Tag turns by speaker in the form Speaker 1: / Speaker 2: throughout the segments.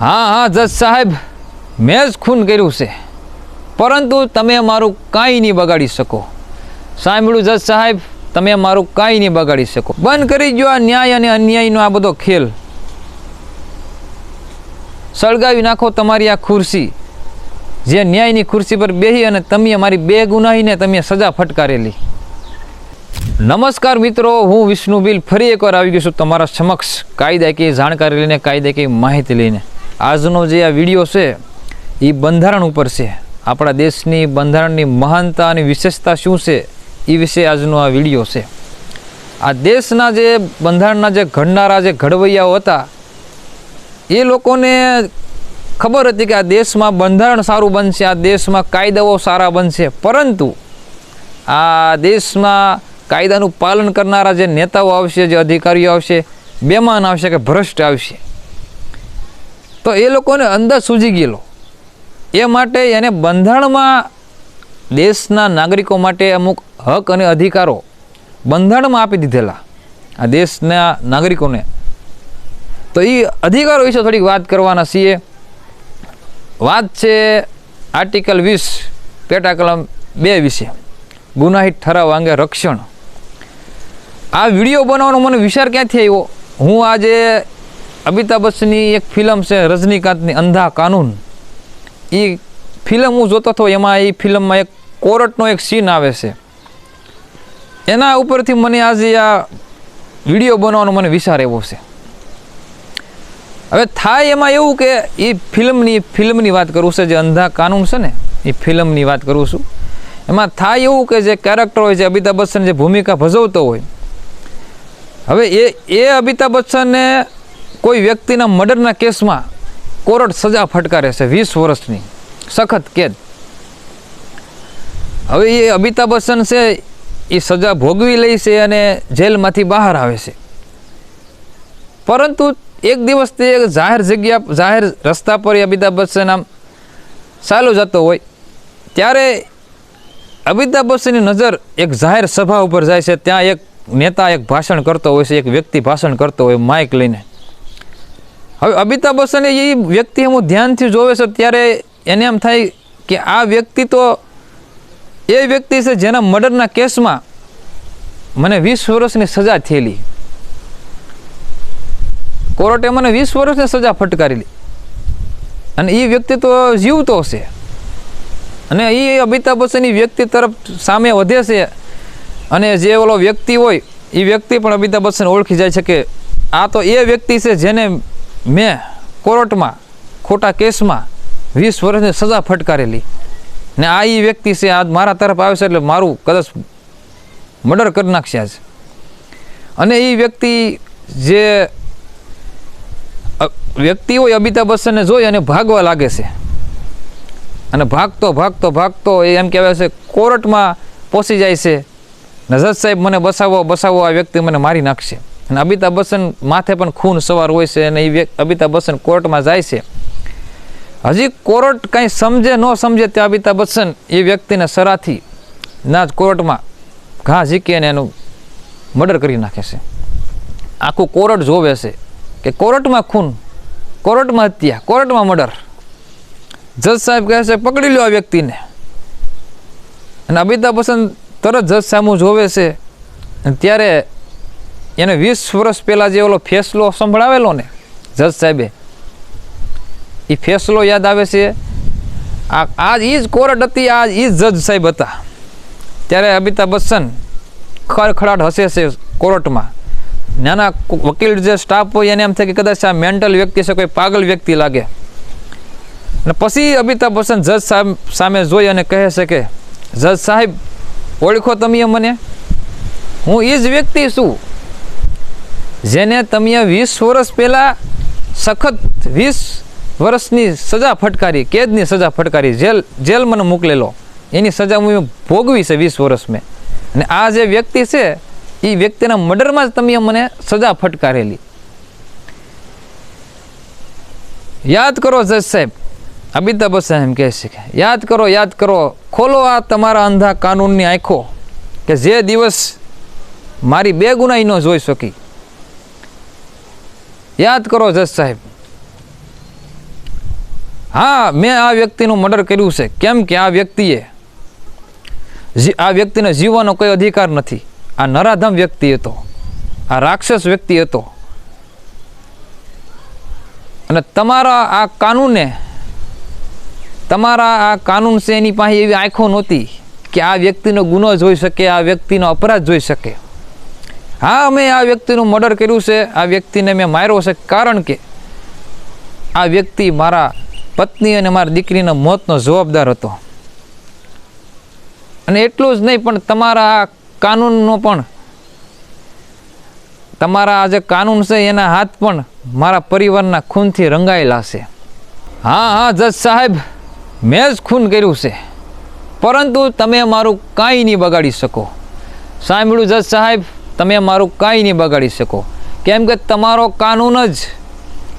Speaker 1: હા હા, જજ સાહેબ, મેં જ ખૂન કર્યું છે. પરંતુ તમે મારું કાંઈ નહીં બગાડી શકો. સાંભળ્યું જજ સાહેબ, તમે મારું કાંઈ નહીં બગાડી શકો. બંધ કરી દો આ ન્યાય અને અન્યાયનો આ બધો ખેલ. સળગાવી નાખો તમારી આ ખુરશી. જે ન્યાયની ખુરશી પર બેહી અને તમે મારી બે ગુનાહીને તમે સજા ફટકારેલી. નમસ્કાર મિત્રો, હું વિષ્ણુ બિલ ફરી એકવાર આવી ગયો છું તમારા સમક્ષ કાયદાકીય જાણકારી લઈને, કાયદાકીય માહિતી લઈને. આજનો જે આ વીડિયો છે એ બંધારણ ઉપર છે. આપણા દેશની બંધારણની મહાનતા અને વિશેષતા શું છે એ વિશે આજનો આ વીડિયો છે. આ દેશના જે બંધારણના જે ઘડનારા જે ઘડવૈયાઓ હતા, એ લોકોને ખબર હતી કે આ દેશમાં બંધારણ સારું બનશે, આ દેશમાં કાયદાઓ સારા બનશે. પરંતુ આ દેશમાં કાયદાનું પાલન કરનારા જે નેતાઓ આવશે, જે અધિકારીઓ આવશે, બેમાન આવશે કે ભ્રષ્ટ આવશે. તો એ લોકોને અંદર સૂજી ગયેલો. એ માટે એને બંધારણમાં દેશના નાગરિકો માટે અમુક હક અને અધિકારો બંધારણમાં આપી દીધેલા આ દેશના નાગરિકોને. તો એ અધિકારો વિશે થોડીક વાત કરવાના છીએ. વાત છે આર્ટિકલ વીસ પેટા કલમ બે વિશે. ગુનાહિત ઠરાવ અંગે રક્ષણ. આ વીડિયો બનાવવાનો મને વિચાર ક્યાંથી આવ્યો? હું આજે અમિતાભ બચ્ચનની એક ફિલ્મ છે રજનીકાંતની અંધા કાનૂન. એ ફિલ્મ હું જોતો હતો, એમાં એ ફિલ્મમાં એક કોર્ટનો એક સીન આવે છે. એના ઉપરથી મને આજે આ વીડિયો બનાવવાનો મને વિચાર એવો છે. હવે થાય એમાં એવું કે એ ફિલ્મની ફિલ્મની વાત કરું છે, જે અંધા કાનૂન છે ને એ ફિલ્મની વાત કરું છું. એમાં થાય એવું કે જે કેરેક્ટર હોય છે અમિતાભ બચ્ચન જે ભૂમિકા ભજવતો હોય. હવે એ એ અમિતાભ બચ્ચનને કોઈ વ્યક્તિના મર્ડરના કેસમાં કોર્ટ સજા ફટકારે છે વીસ વર્ષની. સખત કેદ. હવે એ અમિતાભ બચ્ચન છે, એ સજા ભોગવી લે છે અને જેલમાંથી બહાર આવે છે. પરંતુ એક દિવસ તે જાહેર જગ્યા, જાહેર રસ્તા પર અમિતાભ બચ્ચન આમ ચાલુ જતો હોય. ત્યારે અમિતાભ બચ્ચનની નજર એક જાહેર સભા ઉપર જાય છે. ત્યાં એક નેતા એક ભાષણ કરતો હોય છે, એક વ્યક્તિ ભાષણ કરતો હોય માઇક લઈને. હવે અમિતાભ બચ્ચન એ વ્યક્તિ હું ધ્યાનથી જોવે છે, ત્યારે એને એમ થાય કે આ વ્યક્તિ તો એ વ્યક્તિ છે જેના મર્ડરના કેસમાં મને વીસ વર્ષની સજા થયેલી. કોર્ટે મને વીસ વર્ષની સજા ફટકારેલી. અને એ વ્યક્તિ તો જીવતો છે અને એ અમિતાભ બચ્ચન વ્યક્તિ તરફ સામે વધે છે. અને જે ઓલો વ્યક્તિ હોય એ વ્યક્તિ પણ અમિતાભ બચ્ચન ઓળખી જાય છે કે આ તો એ વ્યક્તિ છે જેને મેં કોર્ટમાં, ખોટા કેસમાં વીસ વર્ષની સજા ફટકારેલી. ને આ એ વ્યક્તિ છે આ મારા તરફ આવે છે એટલે મારું કદાચ મર્ડર કરી નાખશે આજ. અને એ વ્યક્તિ જે વ્યક્તિ હોય અમિતાભ બચ્ચનને જોઈ અને ભાગવા લાગે છે. અને ભાગતો ભાગતો ભાગતો એ એમ કહેવાય છે, કોર્ટમાં પહોંચી જાય છે. ને જજ સાહેબ મને બસાવો બસાવો આ વ્યક્તિ મને મારી નાખશે. અને અમિતાભ બચ્ચન માથે પણ ખૂન સવાર હોય છે અને એ અમિતાભ બચ્ચન કોર્ટમાં જાય છે. હજી કોર્ટ કંઈ સમજે ન સમજે ત્યાં અમિતાભ બચ્ચન એ વ્યક્તિને સરાથી ના જ કોર્ટમાં ઘા ઝીકીને એનું મર્ડર કરી નાખે છે. આખું કોર્ટ જોવે છે કે કોર્ટમાં ખૂન, કોર્ટમાં હત્યા, કોર્ટમાં મર્ડર. જજ સાહેબ કહે છે, પકડી લો આ વ્યક્તિને. અને અમિતાભ બચ્ચન તરત જજ સામું જોવે છે. ત્યારે એને વીસ વર્ષ પહેલાં જે ઓલો ફેસલો સંભળાવેલો ને જજ સાહેબે એ ફેસલો યાદ આવે છે? આ આજ એ જ કોર્ટ હતી, આજ એ જ જજ સાહેબ હતા. ત્યારે અમિતાભ બચ્ચન ખડખડાટ હસે છે કોર્ટમાં. નાના વકીલ જે સ્ટાફ હોય, એને એમ થાય કે કદાચ આ મેન્ટલ વ્યક્તિ છે, કોઈ પાગલ વ્યક્તિ લાગે. અને પછી અમિતાભ બચ્ચન જજ સાહેબ સામે જોઈ અને કહે છે કે, જજ સાહેબ, ઓળખો તમે મને હું એ જ વ્યક્તિ છું. જેને તમે વીસ વર્ષ પહેલાં સખત વીસ વર્ષની સજા ફટકારી, કેદની સજા ફટકારી, જેલ જેલ મને મોકલેલો એની સજા હું ભોગવી છે વીસ વર્ષ મેં. અને આ જે વ્યક્તિ છે, એ વ્યક્તિના મર્ડરમાં જ તમે મને સજા ફટકારેલી. યાદ કરો જજ સાહેબ, અમિતાભ બચ્ચન એમ કહે છે કે, યાદ કરો યાદ કરો, ખોલો આ તમારા અંધા કાનૂનની આંખો, કે જે દિવસ મારી બે ગુનાઈ ન જોઈ શકી. યાદ કરો જજ સાહેબ. હા, મેં આ વ્યક્તિનું મર્ડર કર્યું છે. કેમ કે આ વ્યક્તિએ આ વ્યક્તિને જીવવાનો કોઈ અધિકાર નથી. આ નરાધમ વ્યક્તિ હતો. આ રાક્ષસ વ્યક્તિ હતો. અને તમારા આ કાનૂને, તમારા આ કાનૂન છે એની પાસે એવી આંખો નહોતી કે આ વ્યક્તિનો ગુનો જોઈ શકે, આ વ્યક્તિનો અપરાધ જોઈ શકે. હા મેં આ વ્યક્તિનું મર્ડર કર્યું છે. આ વ્યક્તિને મેં માર્યો છે. કારણ કે આ વ્યક્તિ મારા પત્ની અને મારી દીકરીના મોતનો જવાબદાર હતો. અને એટલું જ નહીં, પણ તમારા આ કાનૂનનો પણ તમારા આ જે કાનૂન છે, એના હાથ પણ મારા પરિવારના ખૂનથી રંગાયેલા છે. હા હા, જજ સાહેબ, મેં જ ખૂન કર્યું છે. પરંતુ તમે મારું કાંઈ નહીં બગાડી શકો. સાંભળ્યું જજ સાહેબ? તમે મારું કાંઈ નહીં બગાડી શકો. કેમ કે તમારો કાનૂન જ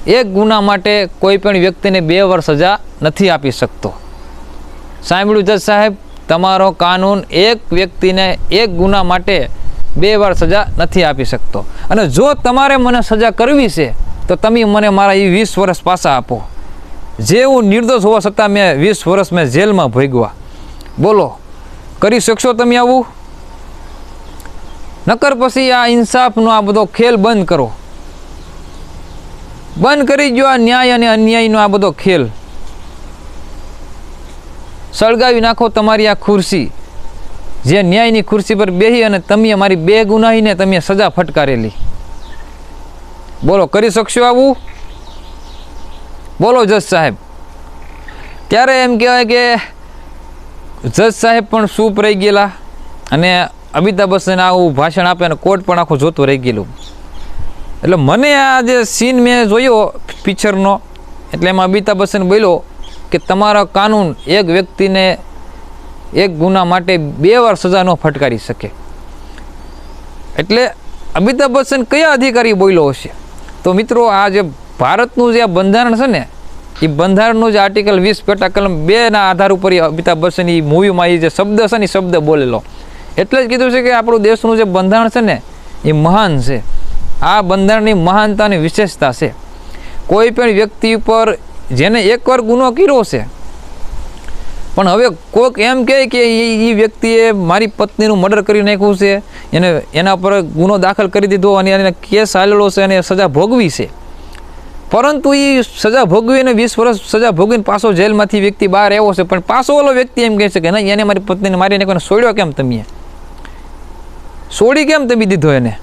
Speaker 1: એક ગુના માટે કોઈ પણ વ્યક્તિને બે વર્ષ સજા નથી આપી શકતો. સાંભળ્યું જજ સાહેબ, તમારો કાનૂન એક વ્યક્તિને એક ગુના માટે બે વાર સજા નથી આપી શકતો. અને જો તમારે મને સજા કરવી છે, તો તમે મને મારા એ વીસ વર્ષ પાછા આપો. જે હું નિર્દોષ હોવા છતાં મેં વીસ વર્ષ મેં જેલમાં ભોગવા બોલો, કરી શકશો તમે આવું? નકર પછી આ ઇન્સાફનો આ બધો ખેલ બંધ કરો. બંધ કરી દો આ ન્યાય અને અન્યાયનો આ બધો ખેલ. સળગાવી નાખો તમારી આ ખુરશી. જે ન્યાયની ખુરશી પર બેહી અને તમે અમારી બે ગુનાહીને તમે સજા ફટકારેલી. બોલો, કરી શકશો આવું? બોલો, જજ સાહેબ. ત્યારે એમ કહેવાય કે જજ સાહેબ પણ સૂપ રહી ગયેલા અને અમિતાભ બચ્ચન આવું ભાષણ આપે અને કોર્ટ પણ આખું જોતું રહી ગયેલું. એટલે મને આ જે સીન મેં જોયો પિક્ચરનો એટલે એમાં અમિતાભ બચ્ચન બોલ્યો કે તમારા કાનૂન એક વ્યક્તિને એક ગુના માટે બે વાર સજા ન ફટકારી શકે. એટલે અમિતાભ બચ્ચન કયા અધિકારી બોલ્યો હશે? તો મિત્રો આ જે ભારતનું જે આ બંધારણ છે ને, એ બંધારણનું જે આર્ટિકલ વીસ પેટા કલમ બેના આધાર ઉપર અમિતાભ બચ્ચન એ મૂવીમાં એ જે શબ્દ છે ને એ શબ્દ બોલેલો. એટલે જ કીધું છે કે આપણું દેશનું જે બંધારણ છે ને, એ મહાન છે. આ બંધારણની મહાનતાની વિશેષતા છે. કોઈ પણ વ્યક્તિ ઉપર જેને એકવાર ગુનો કર્યો છે, પણ હવે કોઈક એમ કહે કે એ વ્યક્તિએ મારી પત્નીનું મર્ડર કરી નાખ્યું છે, એને, એના પર ગુનો દાખલ કરી દીધો અને એને કેસ હાલેલો છે અને સજા ભોગવી છે. પરંતુ એ સજા ભોગવીને વીસ વર્ષ સજા ભોગવીને પાછો જેલમાંથી વ્યક્તિ બહાર આવ્યો છે, પણ પાછો ઓલો વ્યક્તિ એમ કહે છે કે નહીં એને મારી પત્નીને મારી નાખ્યો સોડ્યો કેમ તમે? છોડી કેમ તમે દીધો એને?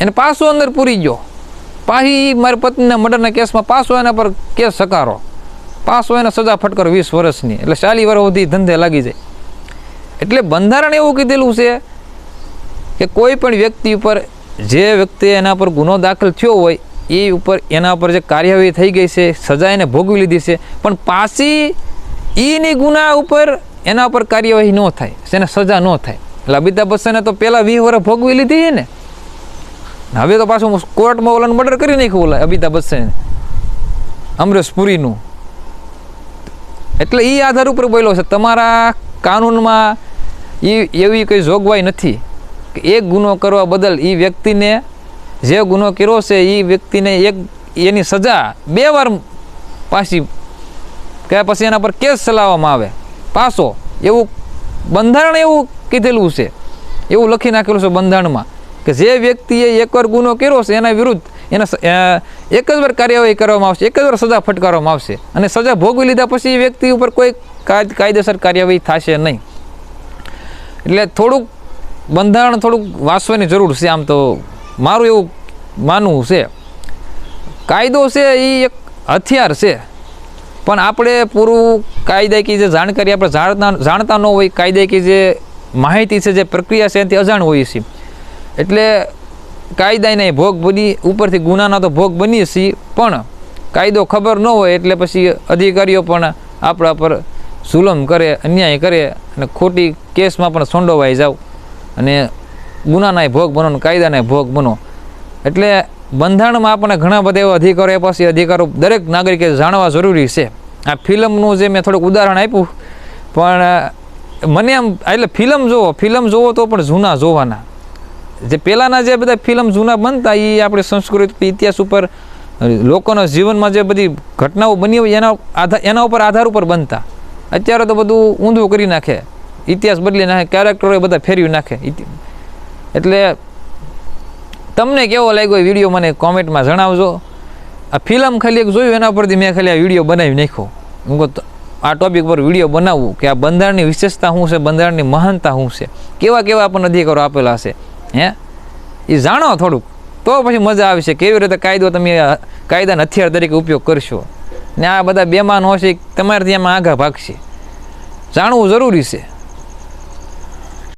Speaker 1: એને પાછો અંદર પૂરી ગયો. પાછી મારી પત્નીના મર્ડરના કેસમાં પાછો એના પર કેસ સકારો પાછો એને સજા ફટકર વીસ વર્ષની. એટલે ચાલી વર્ષ સુધી ધંધે લાગી જાય. એટલે બંધારણ એવું કીધેલું છે કે કોઈ પણ વ્યક્તિ ઉપર જે વ્યક્તિ એના પર ગુનો દાખલ થયો હોય, એ ઉપર એના પર જે કાર્યવાહી થઈ ગઈ છે, સજા એને ભોગવી લીધી છે, પણ પાછી એની ગુના ઉપર એના ઉપર કાર્યવાહી ન થાય એને સજા ન થાય. એટલે અમિતાભ બચ્ચને તો પહેલાં વીસ વર્ષ ભોગવી લીધી ને. હવે તો પાછું કોર્ટમાં ઓલાનું મર્ડર કરી નાખ્યું ઓલા અમિતાભ બચ્ચને. અમરેશ પુરીનું એટલે એ આધાર ઉપર બોલ્યો છે, તમારા કાનૂનમાં એ એવી કંઈ જોગવાઈ નથી કે એક ગુનો કરવા બદલ એ વ્યક્તિને જે ગુનો કર્યો છે એ વ્યક્તિને એક એની સજા બે વાર પાછી કે પછી એના પર કેસ ચલાવવામાં આવે. પાછો એવું બંધારણ એવું કીધેલું છે. એવું લખી નાખેલું છે બંધારણમાં કે જે વ્યક્તિએ એકવાર ગુનો કર્યો છે એના વિરુદ્ધ એના એક જ વાર કાર્યવાહી કરવામાં આવશે, એક જ વાર સજા ફટકારવામાં આવશે અને સજા ભોગવી લીધા પછી એ વ્યક્તિ ઉપર કોઈ કાયદ- કાયદેસર કાર્યવાહી થશે નહીં. એટલે થોડુંક બંધારણ થોડુંક વાંચવાની જરૂર છે, આમ તો મારું એવું માનવું છે. કાયદો છે એ એક હથિયાર છે, પણ આપણે પૂરું કાયદાકીય જે જાણકારી આપણે જાણતા જાણતા ન હોય, કાયદાકીય જે માહિતી છે જે પ્રક્રિયા છે એનાથી અજાણ હોઈએ છીએ. એટલે કાયદાને ભોગ બની, ઉપરથી ગુનાના તો ભોગ બનીએ છીએ, પણ કાયદો ખબર ન હોય એટલે પછી અધિકારીઓ પણ આપણા પર જુલમ કરે, અન્યાય કરે અને ખોટી કેસમાં પણ સંડોવાઈ જાવ અને ગુનાના ભોગ બનો કાયદાના ભોગ બનો. એટલે બંધારણમાં આપણને ઘણા બધા એવા અધિકારો આપ્યા છે અધિકારો દરેક નાગરિકે જાણવા જરૂરી છે. આ ફિલ્મનું જે મેં થોડુંક ઉદાહરણ આપ્યું, પણ મને આમ, એટલે ફિલ્મ જોવો ફિલ્મ જોવો તો પણ જૂના જોવાના. જે પહેલાંના જે બધા ફિલ્મ જૂના બનતા એ આપણે સંસ્કૃતિ ઇતિહાસ ઉપર, લોકોના જીવનમાં જે બધી ઘટનાઓ બની હોય, એના આધાર એના ઉપર આધાર ઉપર બનતા. અત્યારે તો બધું ઊંધું કરી નાખે. ઇતિહાસ બદલી નાખે કેરેક્ટરો બધા ફેરવી નાખે. એટલે તમને કેવો લાગ્યો એ વીડિયો મને કોમેન્ટમાં જણાવજો. આ ફિલ્મ ખાલી એક જોયું, એના પરથી મેં ખાલી આ વીડિયો બનાવી નાખ્યો. હું આ ટોપિક પર વીડિયો બનાવવું કે આ બંધારણની વિશેષતા શું છે, બંધારણની મહાનતા શું છે, કેવા કેવા આપણને અધિકારો આપેલા છે, હે? એ જાણો થોડુંક. તો પછી મજા આવશે કેવી રીતે કાયદો તમે કાયદાના હથિયાર તરીકે ઉપયોગ કરશો? ને આ બધા બેમાન હશે તમારે ત્યાં આઘા ભાગશે. જાણવું જરૂરી છે.